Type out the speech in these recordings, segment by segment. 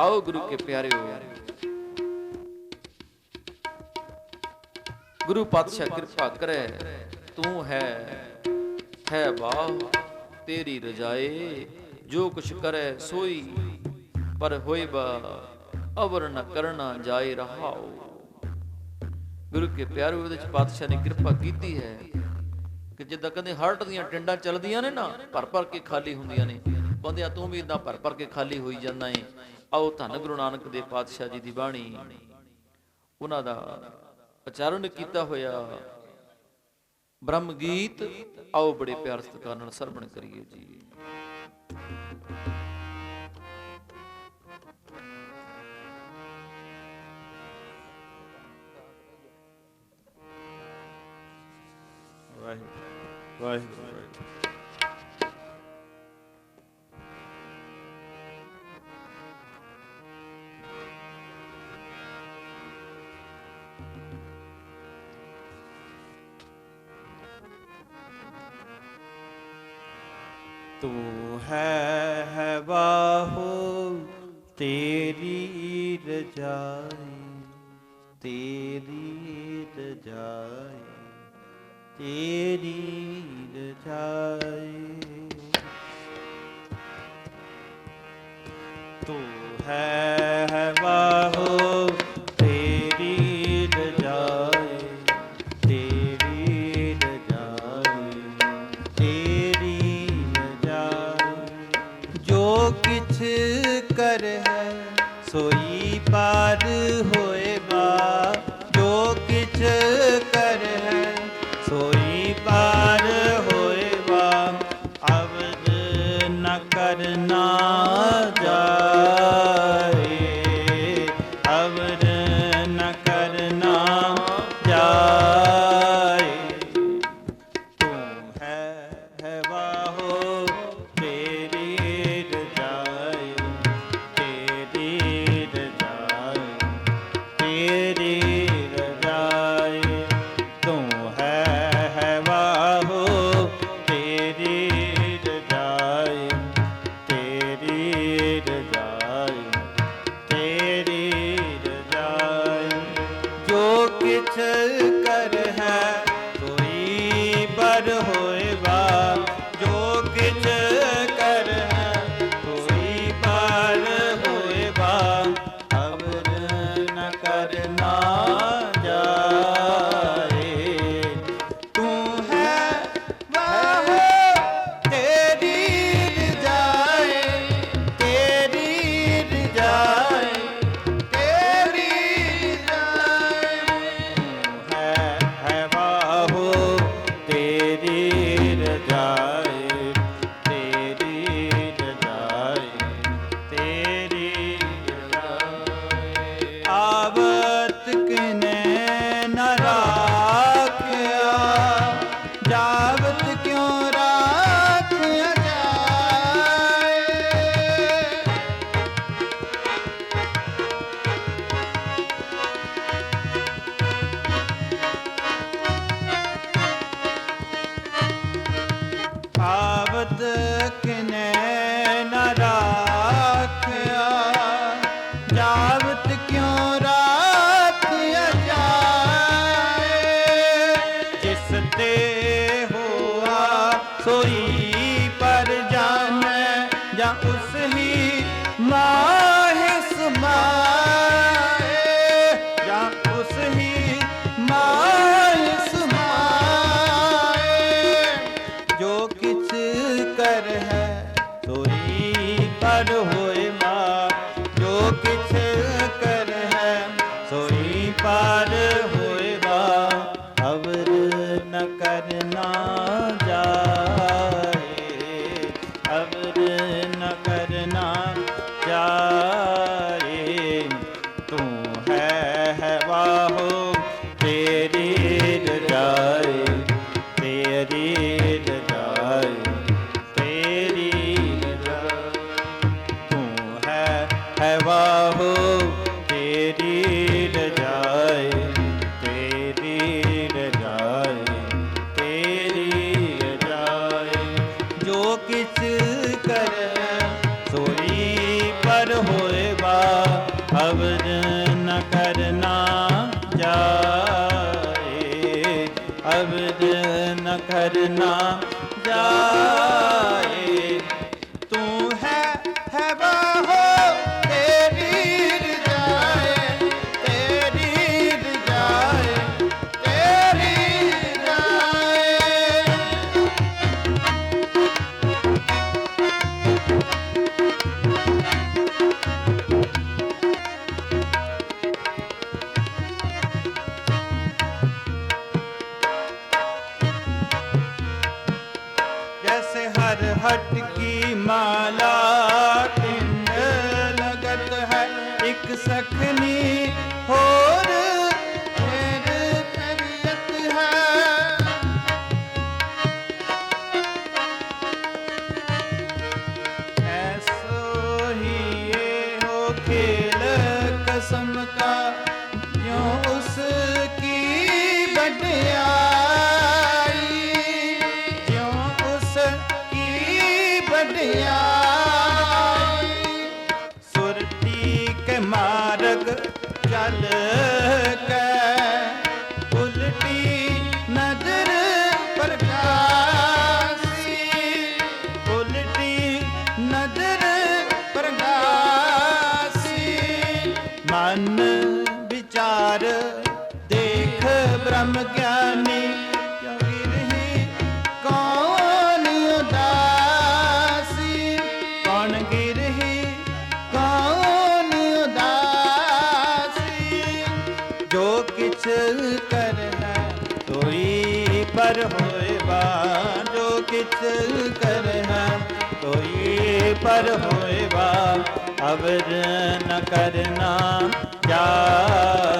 ਆਓ ਗੁਰੂ ਕੇ ਪਿਆਰਿਓ। ਗੁਰੂ ਪਾਤਸ਼ਾਹ ਕਿਰਪਾ ਕਰੇ, ਤੂੰ ਹੈ ਹੈ ਬਾਹ ਤੇਰੀ ਰਜਾਏ, ਜੋ ਕੁਛ ਕਰੇ ਸੋਈ, ਪਰ ਹੋਈ ਬਾ ਅਵਰ ਨ ਕਰਨਾ ਜਾਏ ਰਹਾਓ ਗੁਰੂ ਕੇ ਪਿਆਰੇ ਉਹਦੇ ਚ ਪਾਤਸ਼ਾਹ ਨੇ ਕਿਰਪਾ ਕੀਤੀ ਹੈ ਕਿ ਜਿੱਦਾਂ ਕਹਿੰਦੇ ਹਾਰਟ ਦੀਆਂ ਟਿੰਡਾਂ ਚੱਲਦੀਆਂ ਨੇ ਨਾ ਭਰ ਭਰ ਕੇ ਖਾਲੀ ਹੁੰਦੀਆਂ ਨੇ। ਕਹਿੰਦੇ ਤੂੰ ਵੀ ਇਦਾਂ ਭਰ ਭਰ ਕੇ ਖਾਲੀ ਹੋਈ ਜਾਂਦਾ ਏ। ਆਓ ਧੰਨ ਗੁਰੂ ਨਾਨਕ ਦੇਵ ਪਾਤਸ਼ਾਹ ਜੀ ਦੀ ਬਾਣੀ ਉਹਨਾਂ ਦਾ ਉਚਾਰਨ ਕੀਤਾ ਹੋਇਆ ਬ੍ਰਹਮ ਗੀਤ, ਆਓ ਬੜੇ ਪਿਆਰ ਸਤਿਕਾਰ ਨਾਲ ਸਰਵਣ ਕਰੀਏ ਜੀ ਵਾਹਿਗੁਰੂ ਵਾਹਿਗੁਰੂ ਵਾਹਿਗੁਰੂ। ਤੂੰ ਹੈ ਹੈ ਬਾਹੋ ਤੇਰੀ ਰਜਾਈ ਤੇਰੀ ਰਜਾਈ ਤੇਰੀ ਰਜਾਈ। ਤੂੰ ਹੀ भटकी पर होएवा अवर न करना क्या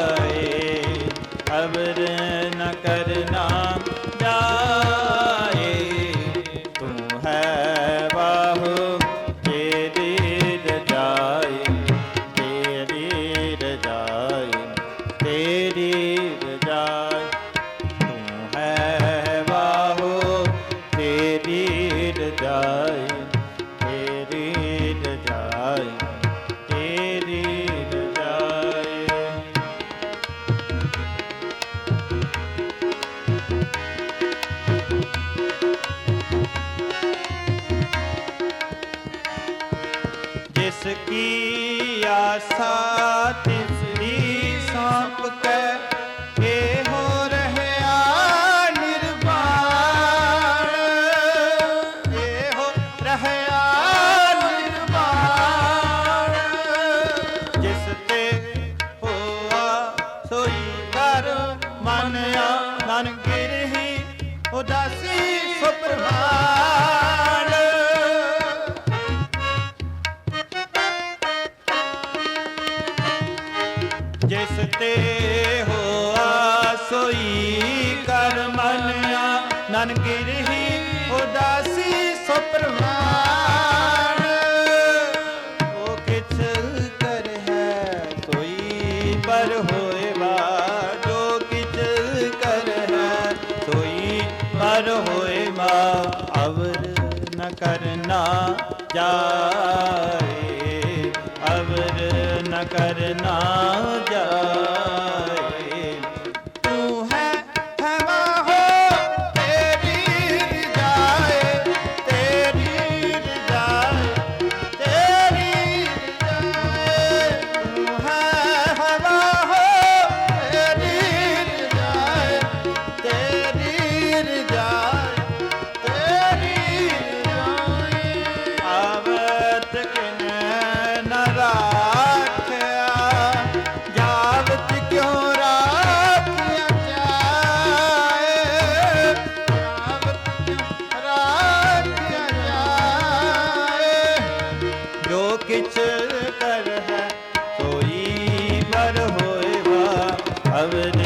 ਜਾਏ ਅਵਰ ਨ ਕਰਨਾ ਜਾਏ அவரு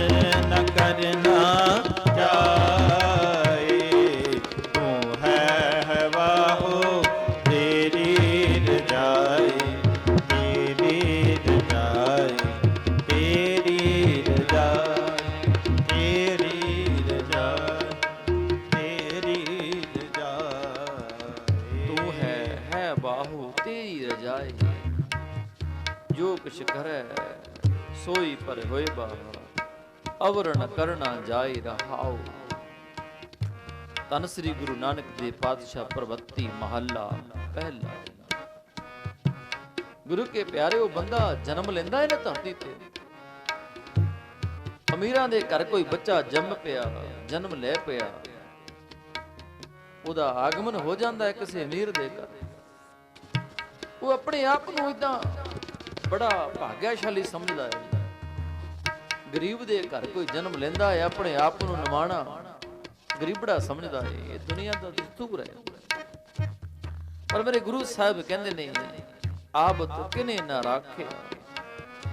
ਸਵਰਨ ਕਰਨਾ ਜਾਇ ਰਹਾਓ ਤਨ ਸ੍ਰੀ ਗੁਰੂ ਨਾਨਕ ਦੇ ਪਾਤਸ਼ਾਹ ਪ੍ਰਵਤੀ ਮਹੱਲਾ ਪਹਿਲਾ ਗੁਰੂ ਕੇ ਪਿਆਰੇ ਉਹ ਬੰਦਾ ਜਨਮ ਲੈਂਦਾ ਹੈ ਧਰਤੀ ਤੇ। ਅਮੀਰਾਂ ਦੇ ਘਰ ਕੋਈ ਬੱਚਾ ਜੰਮ ਪਿਆ, ਜਨਮ ਲੈ ਪਿਆ। ਉਹਦਾ ਆਗਮਨ ਹੋ ਜਾਂਦਾ ਹੈ ਕਿਸੇ ਅਮੀਰ ਦੇ ਘਰ। ਉਹ ਆਪਣੇ ਆਪ ਨੂੰ ਇਦਾਂ ਬੜਾ ਭਾਗਿਆਸ਼ਾਲੀ ਸਮਝਦਾ ਹੈ। ਗਰੀਬ ਦੇ ਘਰ ਕੋਈ ਜਨਮ ਲੈਂਦਾ ਹੈ, ਆਪਣੇ ਆਪ ਨੂੰ ਨਿਮਾਣਾ ਗਰੀਬੜਾ ਸਮਝਦਾ ਹੈ, ਇਹ ਦੁਨੀਆ ਦਾ ਦਸਤੂਰ ਹੈ। ਪਰ ਮੇਰੇ ਗੁਰੂ ਸਾਹਿਬ ਕਹਿੰਦੇ ਨੇ, ਆਬਤ ਕਿਨੇ ਨਾ ਰਾਖੇ?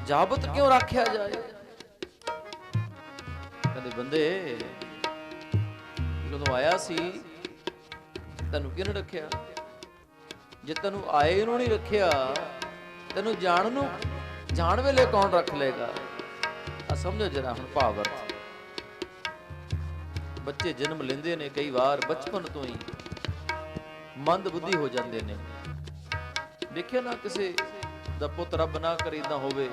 ਜਾਬਤ ਕਿਉਂ ਰੱਖਿਆ ਜਾਏ? ਕਹਿੰਦੇ, ਬੰਦੇ, ਜਦੋਂ ਆਇਆ ਸੀ, ਤੈਨੂੰ ਕਿਹਨੇ ਰੱਖਿਆ? ਜੇ ਤੈਨੂੰ ਆਏ ਨੂੰ ਨਹੀਂ ਰੱਖਿਆ, ਤੈਨੂੰ ਜਾਣ ਨੂੰ, ਜਾਣ ਵੇਲੇ ਕੌਣ ਰੱਖ ਲੇਗਾ ਸਮਝੋ ਜਰਾ ਹੁਣ ਭਾਵ ਅਰਥ ਬੱਚੇ ਜਨਮ ਲੈਂਦੇ ਨੇ ਕਈ ਵਾਰ, ਬਚਪਨ ਤੋਂ ਹੀ ਮੰਦ ਬੁੱਧੀ ਹੋ ਜਾਂਦੇ ਨੇ। ਦੇਖਿਆ ਨਾ ਕਿਸੇ ਦਾ ਪੁੱਤ ਰੱਬ ਨਾ ਕਰੇ ਇਦਾਂ ਹੋਵੇ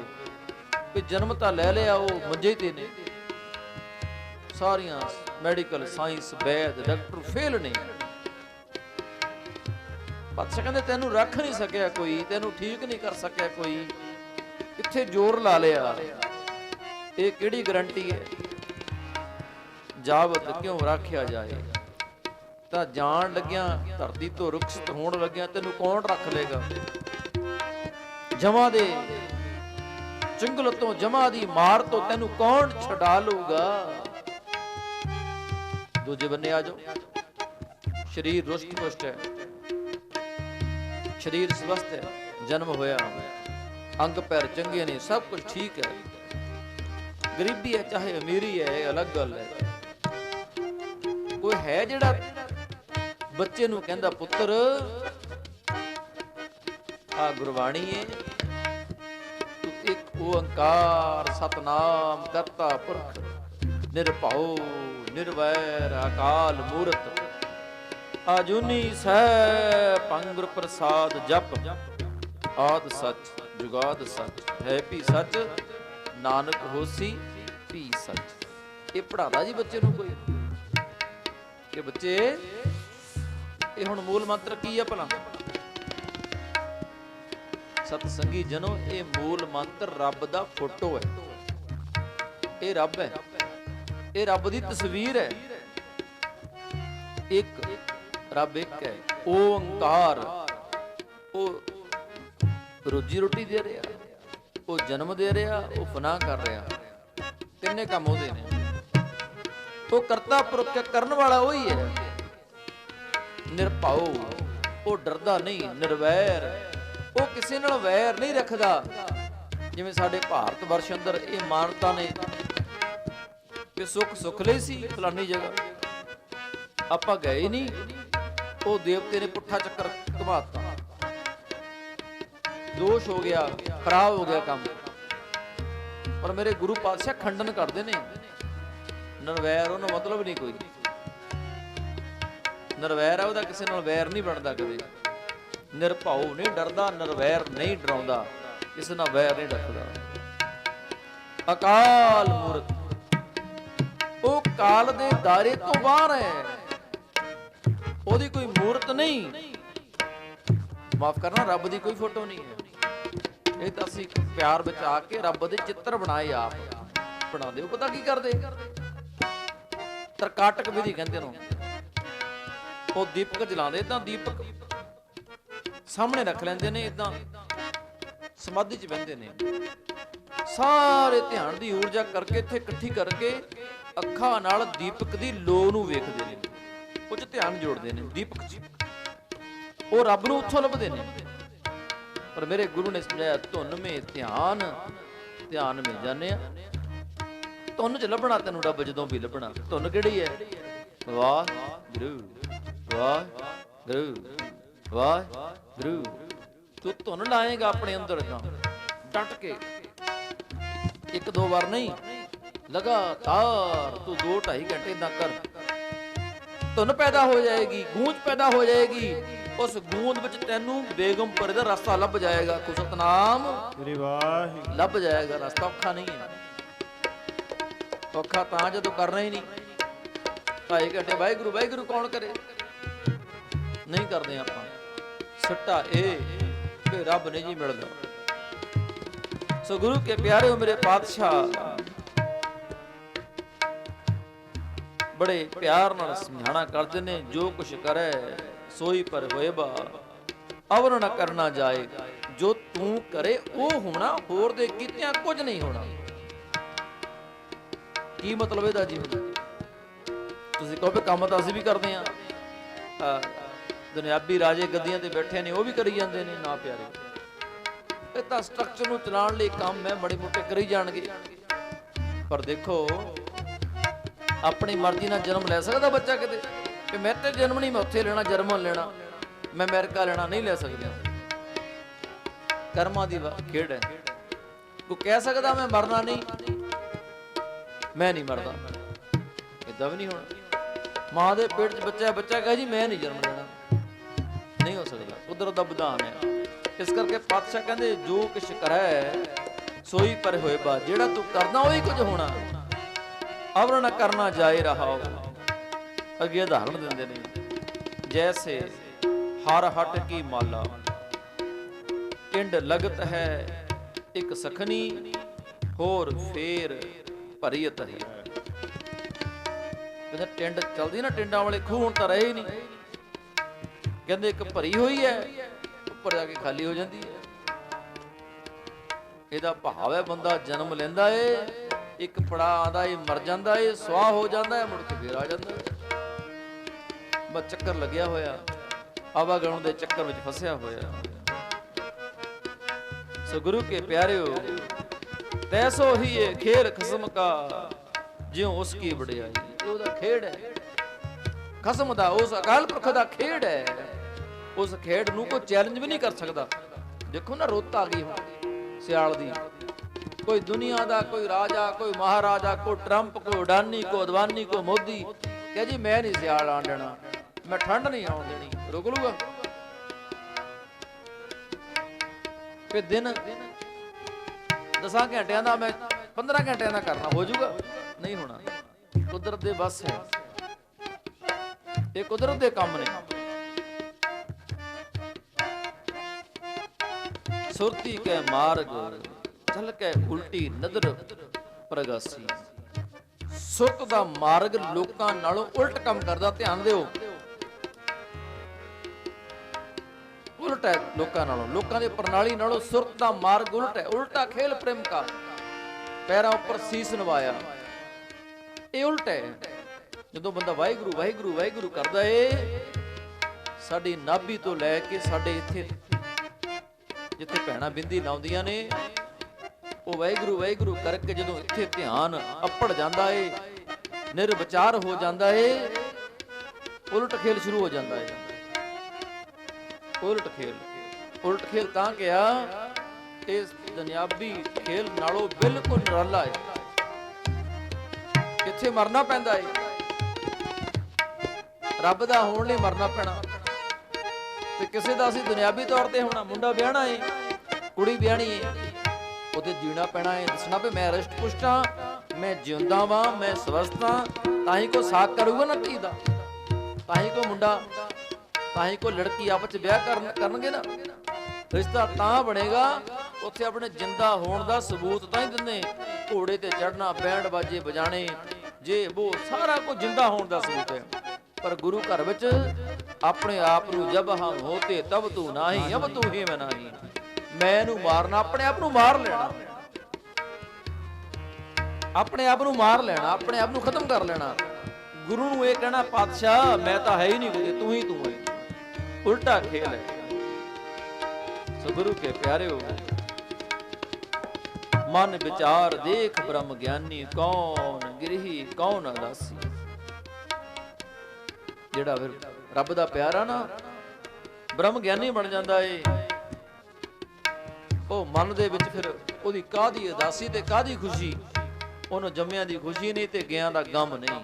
ਕਿ ਜਨਮ ਤਾਂ ਲੈ ਲਿਆ, ਉਹ ਮੰਜੇ ਤੇ ਨੇ। ਸਾਰੀਆਂ ਮੈਡੀਕਲ ਸਾਇੰਸ, ਵੈਦ, ਡਾਕਟਰ ਫੇਲ ਨੇ। ਪਾਤਸ਼ਾਹ ਕਹਿੰਦੇ ਤੈਨੂੰ ਰੱਖ ਨਹੀਂ ਸਕਿਆ ਕੋਈ, ਤੈਨੂੰ ਠੀਕ ਨਹੀਂ ਕਰ ਸਕਿਆ ਕੋਈ। ਇੱਥੇ ਜ਼ੋਰ ਲਾ ਲਿਆ। ਇਹ ਕਿਹੜੀ ਗਰੰਟੀ ਹੈ? ਜਾਵਤ ਕਿਉਂ ਰੱਖਿਆ ਜਾਏ? ਤਾਂ ਜਾਣ ਲੱਗਿਆਂ, ਧਰਤੀ ਤੋਂ ਰੁਖਸਤ ਹੋਣ ਲੱਗਿਆਂ, ਤੈਨੂੰ ਕੌਣ ਰੱਖ ਲੇਗਾ ਜਮਾ ਦੇ ਚੰਗਲ ਤੋਂ, ਜਮਾ ਦੀ ਮਾਰ ਤੋਂ ਤੈਨੂੰ ਕੌਣ ਛਡਾ ਲਊਗਾ? ਦੂਜੇ ਬੰਨੇ ਆ ਜਾਓ। ਸਰੀਰ ਰੁਸ਼ਟ ਪੁਸ਼ਟ ਹੈ। ਸਰੀਰ ਸਵਸਥ ਹੈ। ਜਨਮ ਹੋਇਆ। ਅੰਗ ਪੈਰ ਚੰਗੇ ਨੇ। ਸਭ ਕੁਝ ਠੀਕ ਹੈ। ਗਰੀਬੀ ਹੈ, ਚਾਹੇ ਅਮੀਰੀ ਹੈ, ਇਹ ਅਲੱਗ ਗੱਲ ਹੈ। ਕੋਈ ਹੈ ਜਿਹੜਾ ਬੱਚੇ ਨੂੰ ਕਹਿੰਦਾ, ਪੁੱਤਰ ਆ ਗੁਰਬਾਣੀ ਹੈ, ਤੂੰ ਇੱਕ ਓੰਕਾਰ ਸਤਨਾਮ ਕਰਤਾ ਪੁਰਖ, ਨਿਰਭਉ, ਨਿਰਵੈਰ, ਅਕਾਲ ਮੂਰਤ, ਆਜੂਨੀ ਸਹਿ, ਪੰਗੁਰ ਪ੍ਰਸਾਦ ਜਪ, ਆਦ ਸੱਚ, ਜੁਗਾਦ ਸੱਚ, ਹੈ ਵੀ ਸੱਚ ਨਾਨਕ ਹੋਸੀ ਵੀ ਸੱਚ। ਇਹ ਪੜਾਦਾ ਜੀ ਬੱਚੇ ਨੂੰ ਕੋਈ? ਕਿ ਬੱਚੇ, ਇਹ ਹੁਣ ਮੂਲ ਮੰਤਰ ਕੀ ਹੈ ਭਲਾ? ਸਤ ਸੰਗੀ ਜਨੋ, ਇਹ ਮੂਲ ਮੰਤਰ ਰੱਬ ਦਾ ਫੋਟੋ ਹੈ। ਇਹ ਰੱਬ ਹੈ। ਇਹ ਰੱਬ ਦੀ ਤਸਵੀਰ ਹੈ। ਇੱਕ ਰੱਬ ਇੱਕ ਹੈ। ਓੰਕਾਰ। ਉਹ ਰੋਜੀ ਰੋਟੀ ਦੇ ਰਿਹਾ। ਉਹ ਜਨਮ ਦੇ ਰਿਹਾ, ਉਹ ਫਨਾ ਕਰ ਰਿਹਾ। ਤਿੰਨੇ ਕੰਮ ਉਹਦੇ ਨੇ। ਉਹ ਕਰਤਾ ਪੁਰਖ ਕਰਨ ਵਾਲਾ ਉਹੀ ਹੈ। ਨਿਰਭਉ, ਉਹ ਡਰਦਾ ਨਹੀਂ, ਨਿਰਵੈਰ। ਉਹ ਕਿਸੇ ਨਾਲ ਵੈਰ ਨਹੀਂ ਰੱਖਦਾ। ਜਿਵੇਂ ਸਾਡੇ ਭਾਰਤ ਵਰਸ਼ ਅੰਦਰ ਇਹ ਮਾਨਤਾ ਨੇ ਕਿ ਸੁੱਖ ਸੁੱਖ ਲਈ ਸੀ ਫਲਾਨੀ ਜਗ੍ਹਾ। ਆਪਾਂ ਗਏ ਨਹੀਂ। ਉਹ ਦੇਵਤੇ ਨੇ ਪੁੱਠਾ ਚੱਕਰ ਘਮਾਤਾ। ਦੋਸ਼ ਹੋ ਗਿਆ, ਖਰਾਬ ਹੋ ਗਿਆ ਕੰਮ। ਪਰ ਮੇਰੇ ਗੁਰੂ ਪਾਤਸ਼ਾਹ ਖੰਡਨ ਕਰਦੇ ਨੇ। ਨਰਵੈਰ ਉਹਨੂੰ ਮਤਲਬ ਨਹੀਂ ਕੋਈ। ਨਰਵੈਰ ਆ, ਉਹਦਾ ਕਿਸੇ ਨਾਲ ਵੈਰ ਨਹੀਂ ਬਣਦਾ ਕਦੇ। ਨਿਰਭਉ ਨਹੀਂ ਡਰਦਾ, ਨਰਵੈਰ ਨਹੀਂ ਡਰਾਉਂਦਾ। ਕਿਸੇ ਨਾਲ ਵੈਰ ਨਹੀਂ ਰੱਖਦਾ। ਅਕਾਲ ਮੂਰਤ ਉਹ ਕਾਲ ਦੇ ਦਾਇਰੇ ਤੋਂ ਬਾਹਰ ਹੈ। ਉਹਦੀ ਕੋਈ ਮੂਰਤ ਨਹੀਂ। ਮਾਫ ਕਰਨਾ, ਰੱਬ ਦੀ ਕੋਈ ਫੋਟੋ ਨਹੀਂ ਹੈ। ਇਹ ਤਾਂ ਅਸੀਂ ਪਿਆਰ ਵਿੱਚ ਆ ਕੇ ਰੱਬ ਦੇ ਚਿੱਤਰ ਬਣਾਏ ਆਪ। ਬਣਾਉਂਦੇ ਉਹ ਪਤਾ ਕੀ ਕਰਦੇ? ਤਰਕਾਟਕ ਵਿਧੀ ਕਹਿੰਦੇ ਨੂੰ ਉਹ ਦੀਪਕ ਜਲਾਉਂਦੇ ਤਾਂ ਦੀਪਕ। ਸਾਹਮਣੇ ਰੱਖ ਲੈਂਦੇ ਨੇ ਇਦਾਂ ਸਮਾਧੀ 'ਚ ਬਹਿੰਦੇ ਨੇ। ਸਾਰੇ ਧਿਆਨ ਦੀ ਊਰਜਾ ਕਰਕੇ ਇੱਥੇ ਇਕੱਠੀ ਕਰਕੇ ਅੱਖਾਂ ਨਾਲ ਦੀਪਕ ਦੀ ਲੋ ਨੂੰ ਵੇਖਦੇ ਨੇ। ਉਹ ਧਿਆਨ ਜੋੜਦੇ ਨੇ, ਦੀਪਕ 'ਚ ਉਹ ਰੱਬ ਨੂੰ ਉੱਥੋਂ ਲੱਭਦੇ ਨੇ। ਪਰ ਮੇਰੇ ਗੁਰੂ ਨੇ ਸਮਝਾਇਆ ਧੁਨ ਮੇ ਧਿਆਨ ਧਿਆਨ ਮੇ ਜਾਣਿਆ। ਧੁਨ 'ਚ ਲੱਭਣਾ ਤੈਨੂੰ ਰੱਬ ਜਦੋਂ ਵੀ ਲੱਭਣਾ। ਧੁਨ ਕਿਹੜੀ ਹੈ? ਵਾਹ ਗੁਰੂ ਵਾਹ ਗੁਰੂ ਵਾਹ ਗੁਰੂ ਤੂੰ ਧੁਨ ਲਾਏਗਾ ਆਪਣੇ ਅੰਦਰ ਤਾਂ, ਡਟ ਕੇ। ਇੱਕ ਦੋ ਵਾਰ ਨਹੀਂ, ਲਗਾਤਾਰ ਤੂੰ 2 2.5 ਘੰਟੇ ਦਾ ਕਰ। ਧੁਨ ਪੈਦਾ ਹੋ ਜਾਏਗੀ, ਗੂੰਜ ਪੈਦਾ ਹੋ ਜਾਏਗੀ। ਉਸ ਗੂੰਜ ਵਿੱਚ ਤੈਨੂੰ ਬੇਗਮਪੁਰ ਦਾ ਰਸਤਾ ਲੱਭ ਜਾਏਗਾ। ਕੋ ਸਤਨਾਮ ਸ੍ਰੀ ਵਾਹਿਗੁਰੂ। ਲੱਭ ਜਾਏਗਾ ਰਸਤਾ ਔਖਾ ਨਹੀਂ ਹੈ। ਔਖਾ ਤਾਂ ਜਦੋਂ ਕਰਨਾ ਹੀ ਨਹੀਂ। ਢਾਈ ਘੰਟੇ ਵਾਹਿਗੁਰੂ ਵਾਹਿਗੁਰੂ ਕੌਣ ਕਰੇ? ਨਹੀਂ ਕਰਦੇ ਆਪਾਂ। ਸੱਟਾ ਇਹ ਕਿ ਰੱਬ ਨਹੀਂ ਜੀ ਮਿਲਦਾ। ਸੋ ਗੁਰੂ ਕੇ ਪਿਆਰੇ ਮੇਰੇ ਪਾਤਸ਼ਾਹ। ਬੜੇ ਪਿਆਰ ਨਾਲ ਸਮਝਾਣਾ ਕਰਦੇ ਨੇ ਜੋ ਕੁਛ ਕਰੇ। ਸੋਈ ਪਰ ਹੋਏ ਅਵਰ ਨਾ ਕਰਨਾ ਜਾਏ। ਜੋ ਤੂੰ ਕਰੇ, ਉਹ ਹੋਣਾ, ਹੋਰ ਦੇ ਕੀਤਿਆਂ ਕੁਝ ਨਹੀਂ ਹੋਣਾ। ਕੀ ਮਤਲਬ ਇਹਦਾ ਜੀ ਤੁਸੀਂ ਕਹੋ ਵੀ ਕੰਮ ਤਾਂ ਅਸੀਂ ਵੀ ਕਰਦੇ ਆ। ਦੁਨਿਆਵੀ ਰਾਜੇ ਗੱਦੀਆਂ ਤੇ ਬੈਠੇ ਨੇ, ਉਹ ਵੀ ਕਰੀ ਜਾਂਦੇ ਨੇ, ਨਾ ਪਿਆਰੇ। ਇਹ ਤਾਂ ਸਟਰਕਚਰ ਨੂੰ ਚਲਾਉਣ ਲਈ ਕੰਮ ਹੈ ਬੜੇ ਮੋਟੇ ਕਰੀ ਜਾਣਗੇ। ਪਰ ਦੇਖੋ, ਆਪਣੀ ਮਰਜ਼ੀ ਨਾਲ ਜਨਮ ਲੈ ਸਕਦਾ ਬੱਚਾ ਕਿਤੇ? ਕਿ ਮੈਂ ਤੇ ਜਨਮ ਨਹੀਂ, ਮੈਂ ਉੱਥੇ ਲੈਣਾ, ਜਰਮਨ ਲੈਣਾ। ਮੈਂ ਅਮਰੀਕਾ ਲੈਣਾ, ਨਹੀਂ ਲੈ ਸਕਦਾ ਕਰਮਾਂ ਦੀ ਖੇਡ ਹੈ। ਕੋ ਕਹਿ ਸਕਦਾ ਮੈਂ ਮਰਨਾ ਨਹੀਂ? ਮੈਂ ਨਹੀਂ ਮਰਦਾ। ਇਦਾਂ ਵੀ ਨਹੀਂ ਹੋਣਾ। ਮਾਂ ਦੇ ਪੇਟ 'ਚ ਬੱਚਾ ਬੱਚਾ ਕਹੇ ਜੀ, ਮੈਂ ਨਹੀਂ ਜਨਮ ਲੈਣਾ। ਨਹੀਂ ਹੋ ਸਕਦਾ। ਕੁਦਰਤ ਦਾ ਵਿਧਾਨ ਹੈ। ਇਸ ਕਰਕੇ ਪਾਤਸ਼ਾਹ ਕਹਿੰਦੇ, ਜੋ ਕੁਛ ਕਰੈ, ਸੋਈ ਪਰ ਹੋਏ ਬਾ ਜਿਹੜਾ ਤੂੰ ਕਰਨਾ, ਉਹੀ ਕੁਝ ਹੋਣਾ। ਅਵਰ ਨਾ ਕਰਨਾ ਜਾਏ ਰਹਾਓ। ਅੱਗੇ ਉਦਾਹਰਣ ਦਿੰਦੇ ਨੇ। ਜੈਸੇ ਹਰ ਹਟ ਕੀ ਮਾਲਾ ਟਿੰਡ ਲਗਤ ਹੈ ਇੱਕ ਸਖਣੀ, ਹੋਰ ਫੇਰ ਭਰੀਤ ਹੈ ਕਹਿੰਦੇ ਟਿੰਡ ਚਲਦੀ ਨਾ ਟਿੰਡਾਂ ਵਾਲੇ ਖੂਹ ਹੁਣ ਤਾਂ ਰਹੇ ਹੀ ਨਹੀਂ। ਕਹਿੰਦੇ ਇੱਕ ਭਰੀ ਹੋਈ ਹੈ, ਉੱਪਰ ਜਾ ਕੇ ਖਾਲੀ ਹੋ ਜਾਂਦੀ ਹੈ। ਇਹਦਾ ਭਾਵ ਹੈ ਬੰਦਾ ਜਨਮ ਲੈਂਦਾ ਏ, ਇੱਕ ਪੜਾ ਆਂਦਾ ਏ, ਮਰ ਜਾਂਦਾ ਏ, ਸਵਾਹ ਹੋ ਜਾਂਦਾ ਏ, ਮੁੜ ਕੇ ਫੇਰ ਆ ਜਾਂਦਾ ਏ। ਬਸ ਚੱਕਰ ਲੱਗਿਆ ਹੋਇਆ। ਆਵਾਗਣ ਦੇ ਚੱਕਰ ਵਿੱਚ ਫਸਿਆ ਹੋਇਆ। ਸੋ ਗੁਰੂ ਕੇ ਪਿਆਰਿਓ, ਤੈਸੋ ਹੀ ਇਹ ਖੇਰ ਖਸਮ ਕਾ, ਜਿਉ ਉਸ ਕੀ ਵਡਿਆਈ। ਇਹ ਉਹਦਾ ਖੇਡ ਹੈ। ਖਸਮ ਦਾ ਉਸ ਅਕਾਲ ਪੁਰਖ ਦਾ ਖੇਡ ਹੈ। ਉਸ ਖੇਡ ਨੂੰ ਕੋਈ ਚੈਲੰਜ ਵੀ ਨਹੀਂ ਕਰ ਸਕਦਾ। ਦੇਖੋ ਨਾ ਰੁੱਤ ਆ ਗਈ ਹੁਣ, ਸਿਆਲ ਦੀ। ਕੋਈ ਦੁਨੀਆ ਦਾ, ਕੋਈ ਰਾਜਾ, ਕੋਈ ਮਹਾਰਾਜਾ, ਕੋਈ ਟਰੰਪ, ਕੋਈ ਉਡਾਨੀ, ਕੋਈ ਅਦਵਾਨੀ ਕੋਈ ਮੋਦੀ। ਕਹੇ ਜੀ, ਮੈਂ ਨਹੀਂ ਸਿਆਲ ਆਣ ਦੇਣਾ। ਮੈਂ ਠੰਡ ਨਹੀਂ ਆਉਣ ਦੇਣੀ। ਰੁਕ ਲੂਗਾ ਫਿਰ ਦਿਨ ਦਸਾਂ ਘੰਟਿਆਂ ਦਾ ਮੈਂ 15 ਘੰਟਿਆਂ ਦਾ ਕਰਨਾ, ਹੋ ਜਾਊਗਾ? ਨਹੀਂ ਹੋਣਾ। ਕੁਦਰਤ ਦੇ ਬਸ ਹੈ। ਇਹ ਕੁਦਰਤ ਦੇ ਕੰਮ ਨੇ। ਸੁਰਤੀ ਕੇ ਮਾਰਗ, ਚਲ ਕੇ ਉਲਟੀ ਨਦਰ ਪ੍ਰਗਾਸੀ। ਸੁਰਤ ਦਾ ਮਾਰਗ ਲੋਕਾਂ ਨਾਲੋਂ ਉਲਟ ਕੰਮ ਕਰਦਾ, ਧਿਆਨ ਦਿਓ। ਉਲਟ ਹੈ ਲੋਕਾਂ ਨਾਲੋਂ, ਲੋਕਾਂ ਦੇ ਪ੍ਰਣਾਲੀ ਨਾਲੋਂ ਸੁਰਤ ਦਾ ਮਾਰਗ ਉਲਟ ਹੈ, ਉਲਟਾ ਖੇਲ ਪ੍ਰੇਮ ਕਾ। ਪੈਰਾਂ ਉੱਪਰ ਸੀਸ ਨਵਾਇਆ। ਇਹ ਉਲਟ ਹੈ। ਜਦੋਂ ਬੰਦਾ ਵਾਹਿਗੁਰੂ ਵਾਹਿਗੁਰੂ ਵਾਹਿਗੁਰੂ ਕਰਦਾ ਏ, ਸਾਡੀ ਨਾਭੀ ਤੋਂ ਲੈ ਕੇ ਸਾਡੇ ਇੱਥੇ, ਜਿੱਥੇ ਭੈਣਾ ਬਿੰਦੀ ਲਾਉਂਦੀਆਂ ਨੇ, ਉਹ ਵਾਹਿਗੁਰੂ ਵਾਹਿਗੁਰੂ ਕਰਕੇ ਜਦੋਂ ਇੱਥੇ ਧਿਆਨ ਅੱਪੜ ਜਾਂਦਾ ਏ, ਨਿਰਵਿਚਾਰ ਹੋ ਜਾਂਦਾ ਏ, ਉਲਟ ਖੇਲ ਸ਼ੁਰੂ ਹੋ ਜਾਂਦਾ ਏ। ਉਲਟ ਖੇਲ। ਉਲਟ ਖੇਲ ਤਾਂ ਕਿਹਾ ਇਸ ਦੁਨਿਆਵੀ ਖੇਲ ਨਾਲੋਂ ਬਿਲਕੁਲ ਨਿਰਾਲਾ ਏ ਕਿੱਥੇ ਮਰਨਾ ਪੈਂਦਾ ਏ। ਰੱਬ ਦਾ ਹੋਣ ਲਈ ਮਰਨਾ ਪੈਣਾ। ਤੇ ਕਿਸੇ ਦਾ ਅਸੀਂ ਦੁਨਿਆਵੀ ਤੌਰ ਤੇ ਹੋਣਾ, ਮੁੰਡਾ ਵਿਆਹਣਾ ਏ, ਕੁੜੀ ਵਿਆਹਣੀ ਏ, ਉਹਦੇ ਜੀਣਾ ਪੈਣਾ ਏ। ਦੱਸਣਾ ਵੀ ਮੈਂ ਰਸ਼ਟ ਪੁਸ਼ਟਾਂ, ਮੈਂ ਜਿਉਂਦਾ ਵਾਂ, ਮੈਂ ਸਵਸਥਾਂ ਤਾਂ ਹੀ ਕੋ ਸਾਕ ਕਰੂਗਾ ਨਾ ਧੀ ਦਾ। ਤਾਂ ਹੀ ਕੋ ਮੁੰਡਾ ਤਾਂ ਹੀ ਕੋਈ ਲੜਕੀ ਆਪਸ ਚ ਵਿਆਹ ਕਰਨ ਕਰਨਗੇ ਨਾ। ਰਿਸ਼ਤਾ ਤਾਂ ਬਣੇਗਾ, ਉੱਥੇ ਆਪਣੇ ਜਿੰਦਾ ਹੋਣ ਦਾ ਸਬੂਤ ਤਾਂ ਹੀ ਦਿੰਦੇ। ਘੋੜੇ ਤੇ ਚੜਨਾ ਬੈਂਡ ਬਾਜੇ ਵਜਾਣੇ ਜੇ ਉਹ ਸਾਰਾ ਕੁਝ ਜਿੰਦਾ ਹੋਣ ਦਾ ਸਬੂਤ ਹੈ। ਪਰ ਗੁਰੂ ਘਰ ਵਿੱਚ ਆਪਣੇ ਆਪ ਨੂੰ ਜਬ ਹਮ ਹੋਤੇ, ਤਬ ਤੂੰ ਨਹੀਂ ਅਬ ਤੂੰ ਹੀ ਮੈਂ ਨਹੀਂ। ਮੈਂ ਨੂੰ ਮਾਰਨਾ, ਆਪਣੇ ਆਪ ਨੂੰ ਮਾਰ ਲੈਣਾ। ਆਪਣੇ ਆਪ ਨੂੰ ਮਾਰ ਲੈਣਾ, ਆਪਣੇ ਆਪ ਨੂੰ ਖਤਮ ਕਰ ਲੈਣਾ। ਗੁਰੂ ਨੂੰ ਇਹ ਕਹਿਣਾ, ਪਾਤਸ਼ਾਹ, ਮੈਂ ਤਾਂ ਹੈ ਹੀ ਨਹੀਂ ਕੋਈ ਤੂੰ ਹੀ ਤੂੰ ਹੈ। ਉਲਟਾ ਖੇਲ ਹੈ ਸੋ ਗੁਰੂ ਕੇ ਪਿਆਰਿਓ ਮਨ ਵਿਚਾਰ ਦੇਖ ਬ੍ਰਹਮ ਗਿਆਨੀ ਕੌਣ ਗ੍ਰਹੀ ਕੌਣ ਅਦਾਸੀ ਜਿਹੜਾ ਫਿਰ ਰੱਬ ਦਾ ਪਿਆਰਾ ਨਾ ਬ੍ਰਹਮ ਗਿਆਨੀ ਬਣ ਜਾਂਦਾ ਏ ਉਹ ਮਨ ਦੇ ਵਿੱਚ ਫਿਰ ਉਹਦੀ ਕਾਦੀ ਉਦਾਸੀ ਤੇ ਕਾਦੀ ਖੁਸ਼ੀ ਉਹਨੂੰ ਜੰਮਿਆਂ ਦੀ ਖੁਸ਼ੀ ਨਹੀਂ ਤੇ ਗਿਆਂ ਦਾ ਗਮ ਨਹੀਂ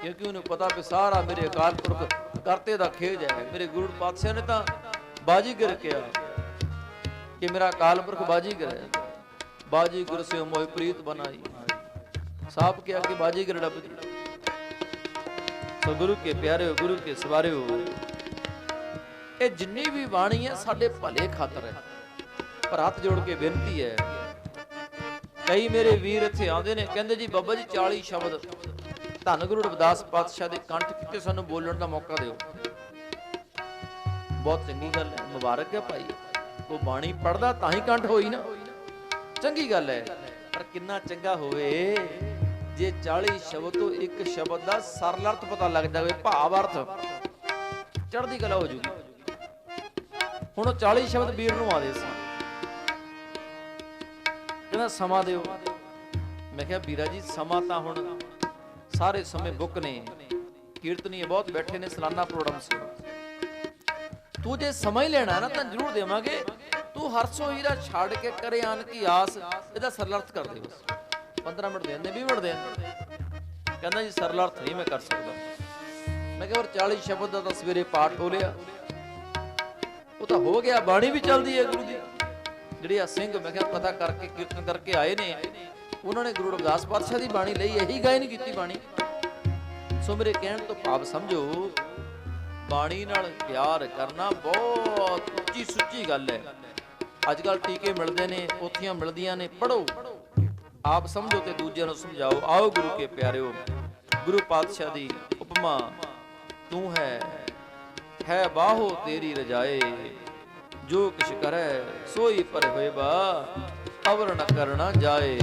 ਕਿਉਂਕਿ ਉਹਨੂੰ ਪਤਾ ਵੀ ਸਾਰਾ ਮੇਰੇ ਅਕਾਲ ਪੁਰਖ ਕਰਤੇ ਦਾ ਖੇਜ ਹੈ। ਮੇਰੇ ਗੁਰੂ ਪਾਤਸ਼ਾਹ ਨੇ ਤਾਂ ਬਾਜੀਗਰ ਕਿਹਾ ਕਿ ਮੇਰਾ ਕਾਲ ਪੁਰਖ ਬਾਜੀਗਰ ਹੈ ਬਾਜੀਗਰ ਸੇ ਮੋਹਿ ਪ੍ਰੀਤ ਬਨਾਈ। ਸਾਪ ਕਿਹਾ ਕਿ ਬਾਜੀਗਰ ਡੱਬ ਦੀ ਸੋ ਗੁਰੂ ਕੇ ਪਿਆਰਿਓ, ਗੁਰੂ ਕੇ ਸਵਾਰਿਓ, ਇਹ ਜਿੰਨੀ ਵੀ ਬਾਣੀ ਹੈ ਸਾਡੇ ਭਲੇ ਖਾਤਰ ਹੈ। ਪਰ ਹੱਥ ਜੋੜ ਕੇ ਬੇਨਤੀ ਹੈ। ਕਈ ਮੇਰੇ ਵੀਰ ਇੱਥੇ ਆਉਂਦੇ ਨੇ, ਕਹਿੰਦੇ ਜੀ ਬਾਬਾ ਜੀ 40 ਸ਼ਬਦ। ਧੰਨ ਗੁਰੂ ਰਵਿਦਾਸ ਪਾਤਸ਼ਾਹ ਦੇ ਕੰਠ ਕੀਤੇ ਸਾਨੂੰ ਬੋਲਣ ਦਾ ਮੌਕਾ ਦਿਓ। ਬਹੁਤ ਚੰਗੀ ਗੱਲ ਹੈ, ਮੁਬਾਰਕ ਹੈ ਭਾਈ। ਉਹ ਬਾਣੀ ਪੜਦਾ ਤਾਂ ਹੀ ਕੰਠ ਹੋਈ ਨਾ। ਚੰਗੀ ਗੱਲ ਹੈ, ਪਰ ਕਿੰਨਾ ਚੰਗਾ ਹੋਵੇ ਜੇ 40 ਸ਼ਬਦ ਤੋਂ ਇੱਕ ਸ਼ਬਦ ਦਾ ਸਰਲ ਅਰਥ ਪਤਾ ਲੱਗ ਜਾਵੇ ਭਾਵ ਅਰਥ ਚੜ੍ਹਦੀ ਕਲਾ ਹੋ ਜੂਗੀ। ਹੁਣ ਉਹ 40 ਸ਼ਬਦ ਵੀਰ ਨੂੰ ਆਦੇ ਸੀ। ਕਹਿੰਦਾ, ਸਮਾਂ ਦਿਓ। ਮੈਂ ਕਿਹਾ, ਵੀਰਾ ਜੀ, ਸਮਾਂ ਤਾਂ ਹੁਣ ਸਾਰੇ ਸਮੇਂ ਬੁੱਕ ਨੇ ਕੀਰਤਨੀ ਬਹੁਤ ਬੈਠੇ ਨੇ, ਸਾਲਾਨਾ ਪ੍ਰੋਗਰਾਮ ਸੀ। ਤੂੰ ਜੇ ਸਮਾਂ ਹੀ ਲੈਣਾ ਨਾ, ਤਾਂ ਜ਼ਰੂਰ ਦੇਵਾਂਗੇ। ਤੂੰ ਹਰਸੋ ਹੀਰਾ ਛੱਡ ਕੇ ਕਰੇ ਆਨ ਕੀ ਆਸ, ਇਹਦਾ ਸਰਲ ਕਰ ਦੇ 15 ਮਿੰਟ ਦੇ ਦਿੰਦੇ 20 ਮਿੰਟ ਦੇ ਕਹਿੰਦਾ ਜੀ ਸਰਲ ਅਰਥ ਨਹੀਂ ਮੈਂ ਕਰ ਸਕਦਾ। ਮੈਂ ਕਿਹਾ ਹੋਰ 40 ਸ਼ਬਦ ਦਾ ਤਾਂ ਸਵੇਰੇ ਪਾਠ ਹੋ ਲਿਆ। ਉਹ ਤਾਂ ਹੋ ਗਿਆ, ਬਾਣੀ ਵੀ ਚੱਲਦੀ ਹੈ ਗੁਰੂ ਦੀ ਜਿਹੜੇ ਆ ਸਿੰਘ, ਮੈਂ ਕਿਹਾ ਪਤਾ ਕਰਕੇ ਕੀਰਤਨ ਕਰਕੇ ਆਏ ਨੇ। ਉਹਨਾਂ ਨੇ ਗੁਰੂ ਰਵਿਦਾਸ ਪਾਤਸ਼ਾਹ ਦੀ ਬਾਣੀ ਲਈ, ਇਹੀ ਗਾਇਨ ਕੀਤੀ ਬਾਣੀ। ਸੋ ਮੇਰੇ ਕਹਿਣ ਤੋਂ ਭਾਵ ਸਮਝੋ, ਬਾਣੀ ਨਾਲ ਪਿਆਰ ਕਰਨਾ ਬਹੁਤ ਉੱਚੀ ਸੁੱਚੀ ਗੱਲ ਹੈ। ਅੱਜ ਕੱਲ ਟੀਕੇ ਮਿਲਦੇ ਨੇ, ਪੋਥੀਆਂ ਮਿਲਦੀਆਂ ਨੇ ਪੜੋ ਆਪ ਸਮਝੋ ਤੇ ਦੂਜਿਆਂ ਨੂੰ ਸਮਝਾਓ, ਆਓ ਗੁਰੂ ਕੇ ਪਿਆਰਿਓ, ਗੁਰੂ ਪਾਤਸ਼ਾਹ ਦੀ ਉਪਮਾ, ਤੂੰ ਹੈ ਹੈ ਬਾਹੋ ਤੇਰੀ ਰਜਾਏ। ਜੋ ਕਿਛ ਕਰੈ, ਸੋਈ ਪਰ ਹੋਏ ਬਾ ਅਵਰ ਨ ਕਰਨਾ ਜਾਏ।